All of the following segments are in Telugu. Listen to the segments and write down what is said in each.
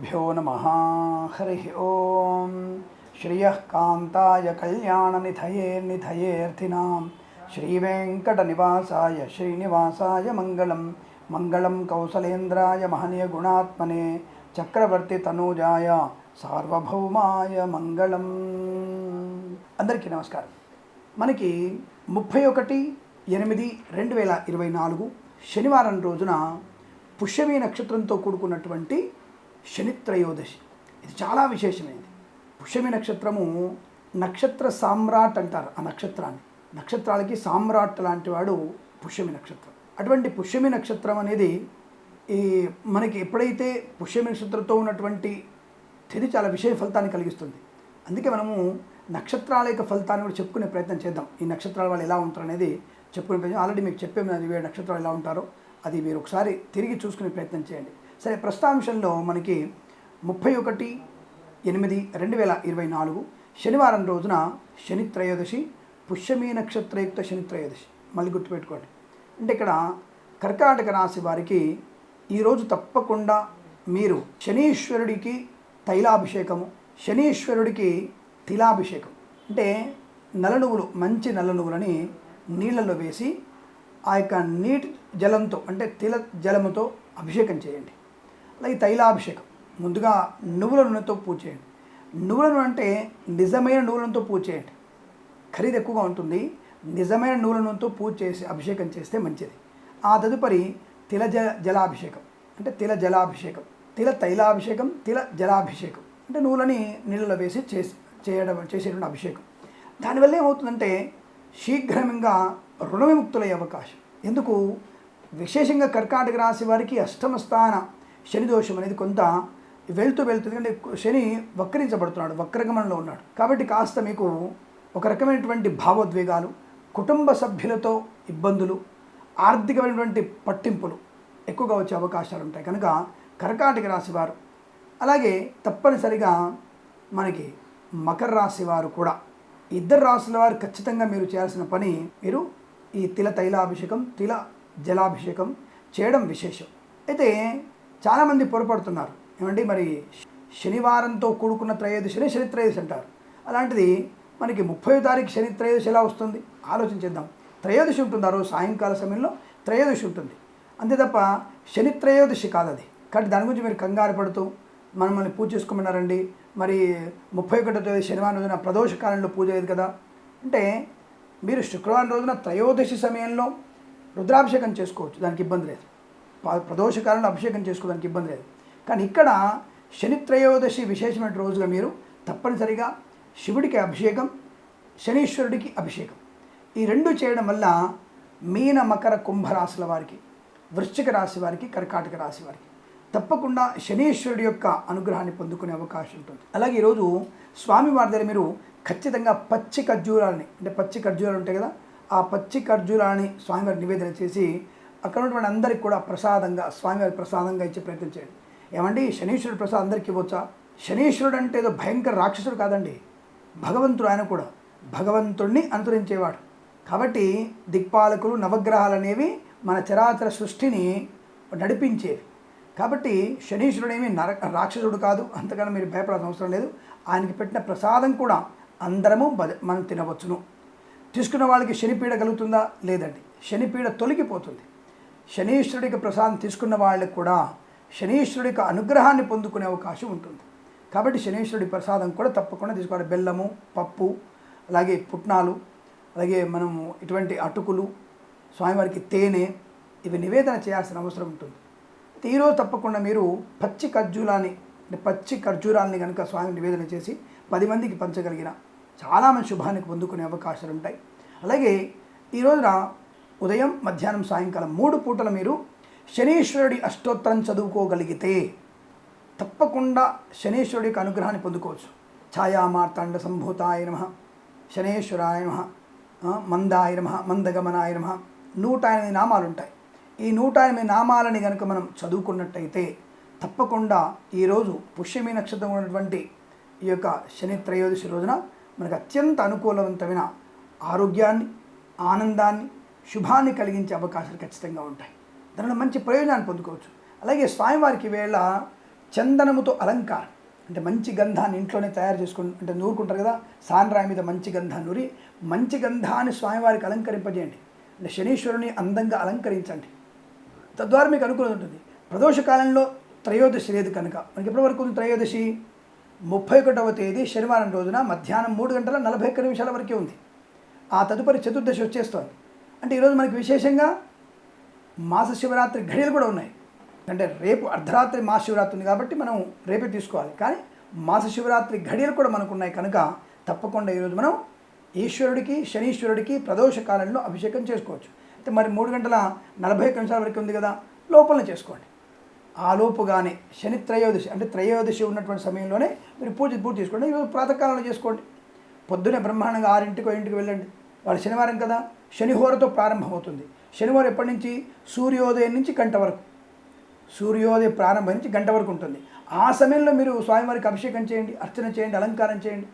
శ్రీగురుభ్యో నమ। హరి ఓం। శ్రియ కాంతాయ కళ్యాణనిధయే నిధయేర్థినాం శ్రీవేంకటనివాసాయ శ్రీనివాసాయ మంగళం। మంగళం కౌసలేంద్రాయ మహనీయ గుణాత్మనే। చక్రవర్తి తనూజాయ సార్వభౌమాయ మంగళం। అందరికీ నమస్కారం। మనకి ముప్పై ఒకటి ఎనిమిది రెండు వేల ఇరవై నాలుగు శనివారం రోజున పుష్యమి నక్షత్రంతో కూడుకున్నటువంటి శనిత్రయోదశి. ఇది చాలా విశేషమైనది. పుష్యమి నక్షత్రము నక్షత్ర సామ్రాట్ అంటారు ఆ నక్షత్రాన్ని. నక్షత్రాలకి సామ్రాట్ లాంటి వాడు పుష్యమి నక్షత్రం. అటువంటి పుష్యమి నక్షత్రం అనేది ఈ మనకి ఎప్పుడైతే పుష్యమి నక్షత్రంతో ఉన్నటువంటి తిది చాలా విషయ ఫలితాన్ని కలిగిస్తుంది. అందుకే మనము నక్షత్రాల యొక్క ఫలితాన్ని కూడా చెప్పుకునే ప్రయత్నం చేద్దాం. ఈ నక్షత్రాల వాళ్ళు ఎలా ఉంటారు అనేది చెప్పుకునే ప్రయత్నం. ఆల్రెడీ మీకు చెప్పాము అది వేరే నక్షత్రాలు ఎలా ఉంటారో. అది మీరు ఒకసారి తిరిగి చూసుకునే ప్రయత్నం చేయండి. సరే ప్రస్తాంశంలో మనకి ముప్పై ఒకటి ఎనిమిది రెండు వేల ఇరవై నాలుగు శనివారం రోజున శని త్రయోదశి పుష్యమీ నక్షత్రయుక్త శని త్రయోదశి. మళ్ళీ గుర్తుపెట్టుకోండి. అంటే ఇక్కడ కర్కాటక రాశి వారికి ఈరోజు తప్పకుండా మీరు శనీశ్వరుడికి తైలాభిషేకము శనీశ్వరుడికి తిలాభిషేకం. అంటే నల్ల నువ్వులు మంచి నల్ల నువ్వులని నీళ్ళల్లో వేసి ఆ యొక్క నీటి జలంతో అంటే తిల జలముతో అభిషేకం చేయండి. ఈ తైలాభిషేకం. ముందుగా నువ్వుల నూనెతో పూజ చేయండి. నువ్వుల నూనె అంటే నిజమైన నువ్వుల నూనెతో పూజ చేయండి. ఖరీదు ఎక్కువగా ఉంటుంది. నిజమైన నువ్వుల నూనెతో పూజ చేసి అభిషేకం చేస్తే మంచిది. ఆ తదుపరి తిల జ జలాభిషేకం. అంటే తిల జలాభిషేకం. తిల తైలాభిషేకం తిల జలాభిషేకం. అంటే నువ్వులని నీళ్ళలో వేసి చేసి చేయడం చేసేటువంటి అభిషేకం. దానివల్ల ఏమవుతుందంటే శీఘ్రంగా రుణ విముక్తులయ్యే అవకాశం. ఎందుకు? విశేషంగా కర్కాటక రాశి వారికి అష్టమ స్థాన. శని దోషం అనేది కొంత వెళ్తూ వెళ్తుంది అంటే శని వక్రించబడుతున్నాడు వక్రగమనంలో ఉన్నాడు. కాబట్టి కాస్త మీకు ఒక రకమైనటువంటి భావోద్వేగాలు కుటుంబ సభ్యులతో ఇబ్బందులు ఆర్థికమైనటువంటి పట్టింపులు ఎక్కువగా వచ్చే అవకాశాలు ఉంటాయి. కనుక కర్కాటక రాశి వారు అలాగే తప్పనిసరిగా మనకి మకర రాశి వారు కూడా ఇద్దరు రాసుల వారు ఖచ్చితంగా మీరు చేయాల్సిన పని మీరు ఈ తిల తైలాభిషేకం తిల జలాభిషేకం చేయడం విశేషం. అయితే చాలామంది పొరపడుతున్నారు. ఏమండి మరి శనివారంతో కూడుకున్న త్రయోదశిని శని త్రయోదశి అంటారు. అలాంటిది మనకి ముప్పై తారీఖు శని త్రయోదశి ఎలా వస్తుంది? ఆలోచించేద్దాం. త్రయోదశి ఉంటుంది ఆ రోజు సాయంకాల సమయంలో త్రయోదశి ఉంటుంది. అంతే తప్ప శని త్రయోదశి కాదు అది కాబట్టి దాని గురించి మీరు కంగారు పడుతూ మనల్ని పూజ చేసుకోమన్నారండి మరి ముప్పై ఒకటో తేదీ శనివారం రోజున ప్రదోష కాలంలో పూజ అయ్యేది కదా. అంటే మీరు శుక్రవారం రోజున త్రయోదశి సమయంలో రుద్రాభిషేకం చేసుకోవచ్చు. దానికి ఇబ్బంది లేదు. ప- అభిషేకం చేసుకోవడానికి ఇబ్బంది లేదు. కానీ ఇక్కడ శని త్రయోదశి విశేషమైన రోజుగా మీరు తప్పనిసరిగా శివుడికి అభిషేకం శనీశ్వరుడికి అభిషేకం. ఈ రెండు చేయడం వల్ల మీన మకర కుంభరాశుల వారికి వృశ్చిక రాశి వారికి కర్కాటక రాశి వారికి తప్పకుండా శనీశ్వరుడి యొక్క అనుగ్రహాన్ని పొందుకునే అవకాశం ఉంటుంది. అలాగే ఈరోజు స్వామివారి దగ్గర మీరు ఖచ్చితంగా పచ్చి ఖర్జూరాలని అంటే పచ్చి ఖర్జూరాలు ఉంటాయి కదా ఆ పచ్చి ఖర్జూరాలని స్వామివారి నివేదన చేసి అక్కడ ఉన్నటువంటి అందరికి కూడా ప్రసాదంగా స్వామివారి ప్రసాదంగా ఇచ్చే ప్రయత్నం చేయండి. ఏమండి? శనీశ్వరుడు ప్రసాదం అందరికీ ఇవ్వచ్చా శనీశ్వరుడు అంటే ఏదో భయంకర రాక్షసుడు కాదండి. భగవంతుడు ఆయన కూడా. భగవంతుణ్ణి అనుసరించేవాడు. కాబట్టి దిక్పాలకులు నవగ్రహాలు అనేవి మన చరాచర సృష్టిని నడిపించేవి. కాబట్టి శనీశ్వరుడేమి నర రాక్షసుడు కాదు. అంతకన్నా మీరు భయపడాల్సిన అవసరం లేదు. ఆయనకి పెట్టిన ప్రసాదం కూడా అందరము మనం తినవచ్చును. తీసుకున్న వాళ్ళకి శనిపీడ కలుగుతుందా? లేదండి. శనిపీడ తొలగిపోతుంది. శనీశ్వరుడికి ప్రసాదం తీసుకున్న వాళ్ళకు కూడా శనీశ్వరుడికి అనుగ్రహాన్ని పొందుకునే అవకాశం ఉంటుంది. కాబట్టి శనీశ్వరుడి ప్రసాదం కూడా తప్పకుండా తీసుకోవాలి. బెల్లము పప్పు అలాగే పుట్నాలు అలాగే మనము ఇటువంటి అటుకులు స్వామివారికి తేనె ఇవి నివేదన చేయాల్సిన అవసరం ఉంటుంది. ఈరోజు తప్పకుండా మీరు పచ్చి ఖర్జూరాన్ని అంటే పచ్చి ఖర్జూరాల్ని కనుక స్వామి నివేదన చేసి పది మందికి పంచగలిగిన చాలా మంది శుభానికి పొందుకునే అవకాశాలు ఉంటాయి. అలాగే ఈ రోజున ఉదయం మధ్యాహ్నం సాయంకాలం మూడు పూటలు మీరు శనీశ్వరుడి అష్టోత్తరం చదువుకోగలిగితే తప్పకుండా శనీశ్వరుడి యొక్క అనుగ్రహాన్ని పొందుకోవచ్చు. ఛాయామార్తాండ సంభూతాయ నమ శనేశ్వరాయ నమ మందాయ నమ మందగమనాయ నమ నూట ఎనిమిది నామాలు ఉంటాయి. ఈ నూట ఎనిమిది నామాలని కనుక మనం చదువుకున్నట్టయితే తప్పకుండా ఈరోజు పుష్యమి నక్షత్రం ఉన్నటువంటి ఈ యొక్క శని త్రయోదశి రోజున మనకు అత్యంత అనుకూలవంతమైన ఆరోగ్యాన్ని ఆనందాన్ని శుభాన్ని కలిగించే అవకాశాలు ఖచ్చితంగా ఉంటాయి. దానిలో మంచి ప్రయోజనాన్ని పొందుకోవచ్చు. అలాగే స్వామివారికి వేళ చందనముతో అలంకారం. అంటే మంచి గంధాన్ని ఇంట్లోనే తయారు చేసుకుని అంటే నూరుకుంటారు కదా సాన్రాయి మీద మంచి గంధాన్ని నూరి మంచి గంధాన్ని స్వామివారికి అలంకరింపజేయండి. అంటే శనీశ్వరుని అందంగా అలంకరించండి. తద్వారా మీకు అనుకూలం ఉంటుంది. ప్రదోష కాలంలో త్రయోదశి లేదు కనుక. మనకి ఎప్పటి వరకు ఉంది త్రయోదశి? ముప్పై ఒకటవ తేదీ శనివారం రోజున మధ్యాహ్నం మూడు గంటల నలభై ఒక్క నిమిషాల వరకే ఉంది. ఆ తదుపరి చతుర్దశి వచ్చేస్తోంది. అంటే ఈరోజు మనకి విశేషంగా మాస శివరాత్రి ఘడియలు కూడా ఉన్నాయి. అంటే రేపు అర్ధరాత్రి మాస శివరాత్రి ఉంది కాబట్టి మనం రేపే తీసుకోవాలి. కానీ మాస శివరాత్రి ఘడియలు కూడా మనకు ఉన్నాయి కనుక తప్పకుండా ఈరోజు మనం ఈశ్వరుడికి శనీశ్వరుడికి ప్రదోష కాలంలో అభిషేకం చేసుకోవచ్చు. అయితే మరి మూడు గంటల నలభై నిమిషాల వరకు ఉంది కదా లోపలనే చేసుకోండి. ఆ లోపుగానే శని త్రయోదశి అంటే త్రయోదశి ఉన్నటువంటి సమయంలోనే మీరు పూజ పూర్తి చేసుకోండి. ఈరోజు ప్రాతకాలంలో చేసుకోండి. పొద్దునే బ్రహ్మాండంగా ఆరింటికో ఇంటికి వెళ్ళండి. వాళ్ళు శనివారం కదా? శనిహోరతో ప్రారంభమవుతుంది. శనివారం ఎప్పటి నుంచి? సూర్యోదయం నుంచి గంట వరకు. సూర్యోదయం ప్రారంభం నుంచి గంట వరకు ఉంటుంది. ఆ సమయంలో మీరు స్వామివారికి అభిషేకం చేయండి అర్చన చేయండి అలంకారం చేయండి.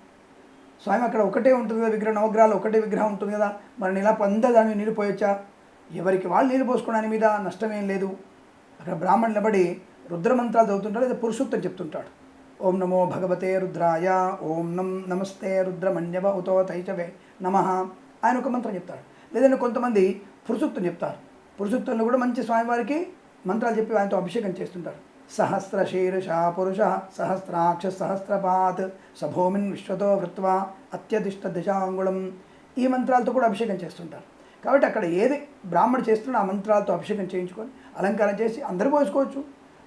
స్వామి అక్కడ ఒకటే ఉంటుంది కదా విగ్రహం నవగ్రహాలు ఒకటే విగ్రహం ఉంటుంది కదా? మరి ఇలా అందరూ దాని మీద నీళ్ళు పోయొచ్చా? ఎవరికి వాళ్ళు నీళ్ళు పోసుకోవడానికి మీద నష్టమేం లేదు. అక్కడ బ్రాహ్మణులు నిలబడి రుద్రమంత్రాలు చదువుతుంటాడు లేదా పురుషోత్తం చెప్తుంటాడు. ఓం నమో భగవతే రుద్రాయ ఓం నం నమస్తే రుద్రమన్యవ ఉతో తైచవే నమ. ఆయన ఒక మంత్రం చెప్తాడు. లేదంటే కొంతమంది పురుషోత్తం చెప్తారు. పురుషోత్తంలో కూడా మంచి స్వామివారికి మంత్రాలు చెప్పి ఆయనతో అభిషేకం చేస్తుంటారు. సహస్ర శీర్ష పురుష సహస్రాక్ష సహస్రపాత్ సభూమిన్ విశ్వతో వృత్వా అత్యధిష్ట దశాంగుళం ఈ మంత్రాలతో కూడా అభిషేకం చేస్తుంటారు. కాబట్టి అక్కడ ఏది బ్రాహ్మడు చేస్తున్న ఆ మంత్రాలతో అభిషేకం చేయించుకొని అలంకారం చేసి అందరూ పోసుకోవచ్చు.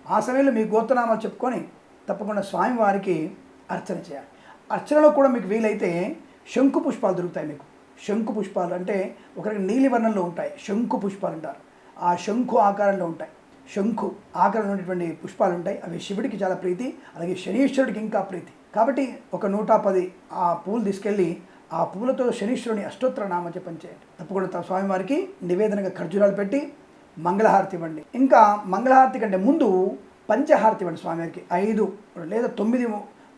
ఆ సమయంలో మీ గోత్రనామాలు చెప్పుకొని తప్పకుండా స్వామివారికి అర్చన చేయాలి. అర్చనలో కూడా మీకు వీలైతే శంకు పుష్పాలు దొరుకుతాయి మీకు. శంకు పుష్పాలు అంటే ఒకరికి నీలి వర్ణంలో ఉంటాయి. శంకు పుష్పాలు అంటారు. ఆ శంకు ఆకారంలో ఉంటాయి. శంకు ఆకారంలో ఉన్నటువంటి పుష్పాలు ఉంటాయి. అవి శివుడికి చాలా ప్రీతి అలాగే శనీశ్వరుడికి ఇంకా ప్రీతి. కాబట్టి ఒక నూట పది ఆ పూలు తీసుకెళ్ళి ఆ పూలతో శనీశ్వరుని అష్టోత్తర నామ జపం చేయండి. తప్పకుండా తన స్వామివారికి నివేదనగా ఖర్జూరాలు పెట్టి మంగళహారతి ఇవ్వండి. ఇంకా మంగళహారతి కంటే ముందు పంచహారతి ఇవ్వండి స్వామివారికి. ఐదు లేదా తొమ్మిది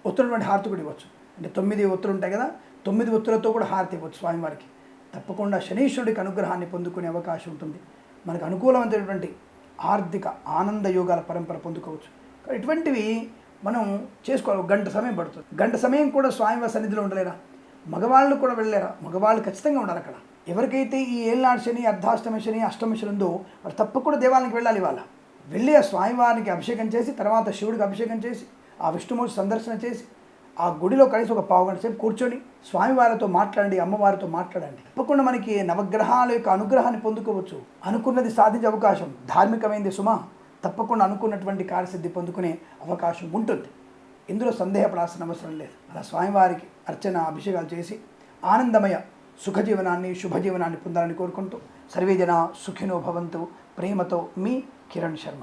ఒత్తులటువంటి హారతి కూడా ఇవ్వచ్చు. అంటే తొమ్మిది ఒత్తులు ఉంటాయి కదా తొమ్మిది ఒత్తులతో కూడా హారతి ఇవ్వచ్చు స్వామివారికి. తప్పకుండా శనీశ్వరుడికి అనుగ్రహాన్ని పొందుకునే అవకాశం ఉంటుంది. మనకు అనుకూలమైనటువంటి ఆర్థిక ఆనంద యోగాల పరంపర పొందుకోవచ్చు. ఇటువంటివి మనం చేసుకోవాలి. గంట సమయం పడుతుంది. గంట సమయం కూడా స్వామివారి సన్నిధిలో ఉండలేరా? మగవాళ్ళు కూడా వెళ్ళలేరా? మగవాళ్ళు ఖచ్చితంగా ఉండాలి అక్కడ. ఎవరికైతే ఈ ఏళ్ళనాడు శని అర్ధాష్టమి శని అష్టమి శని ఉందో వాళ్ళు తప్పకుండా దేవాలయానికి వెళ్ళాలి ఇవాళ. వెళ్ళి ఆ స్వామివారికి అభిషేకం చేసి తర్వాత శివుడికి అభిషేకం చేసి ఆ విష్ణుమూర్తి సందర్శన చేసి ఆ గుడిలో కనీసం ఒక పావు గంట సేపు కూర్చొని స్వామివారితో మాట్లాడండి అమ్మవారితో మాట్లాడండి. తప్పకుండా మనకి నవగ్రహాల యొక్క అనుగ్రహాన్ని పొందుకోవచ్చు. అనుకున్నది సాధించే అవకాశం ధార్మికమైంది సుమ. తప్పకుండా అనుకున్నటువంటి కార్యసిద్ధి పొందుకునే అవకాశం ఉంటుంది. ఇందులో సందేహపడాల్సిన అవసరం లేదు. అలా స్వామివారికి అర్చన అభిషేకాలు చేసి ఆనందమయ సుఖజీవనాన్ని శుభజీవనాన్ని పొందాలని కోరుకుంటూ సర్వేజన సుఖినో భవంతు. ప్రేమతో మీ కిరణ్ శర్మ.